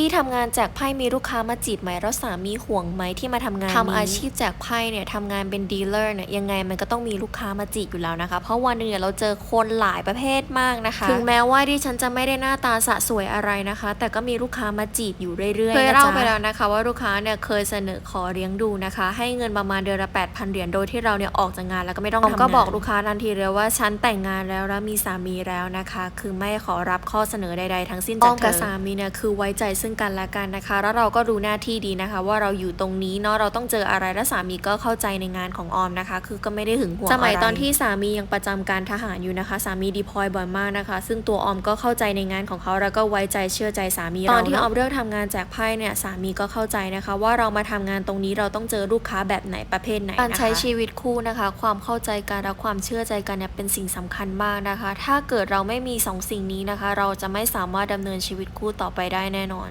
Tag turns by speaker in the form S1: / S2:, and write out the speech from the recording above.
S1: พี่ทำงานแจกไพ่มีลูกค้ามาจีบไหมแล้วสามีห่วงไหมที่มาทำงานทำอาชีพแจกไพ่เนี่ยทำงานเป็นดีลเลอร์เนี่ยยังไงมันก็ต้องมีลูกค้ามาจีบอยู่แล้วนะคะ เพราะวันหนึงเนี่ยเราเจอคนหลายประเภทมากนะคะ ถึงแม้ว่าดิฉันจะไม่ได้หน้าตาสะสวยอะไรนะคะ แต่ก็มีลูกค้ามาจีบอยู่เรื่อยๆเคยเล่าไปแล้วนะคะ ว่าลูกค้าเนี่ยเคยเสนอขอเลี้ยงดูนะคะ ให้เงินประมาณเดือนละ8,000เหรียญโดยที่เราเนี่ยออกจากงานแล้วก็ไม่ต้องทำงานก็บอกลูกค้าทันทีเลยว่าฉันแต่งงานแล้วแล้วมีสามีแล้วนะคะ คือไม่ขอรับข้อเสนอใดๆทั้งสิ้นจากเธอกับสามีเนี่ยคือไว้ใจซึ่งกันและกันนะคะ แล้วเราก็รู้หน้าที่ดีนะคะ ว่าเราอยู่ตรงนี้เนาะเราต้องเจออะไรและสามีก็เข้าใจในงานของออมนะคะ คือก็ไม่ได้หึงหวงสมัยตอนที่สามียังประจำการทหารอยู่นะคะ สามีดีพลอยบ่อยมากนะคะ ซึ่งตัวออมก็เข้าใจในงานของเขาแล้วก็ไว้ใจเชื่อใจสามีเราตอนที่ออมเลือกทำงานแจกไพ่เนี่ยสามีก็เข้าใจนะคะ ว่าเรามาทำงานตรงนี้เราต้องเจอลูกค้าแบบไหนประเภทไหนนะคะการใช้ชีวิตคู่นะคะ ความเข้าใจกันและความเชื่อใจกันเนี่ยเป็นสิ่งสำคัญมากนะคะ ถ้าเกิดเราไม่มีสองสิ่งนี้นะคะ เราจะไม่สามารถดำเนินชีวิตคู่ต่อไปได้แน่นอน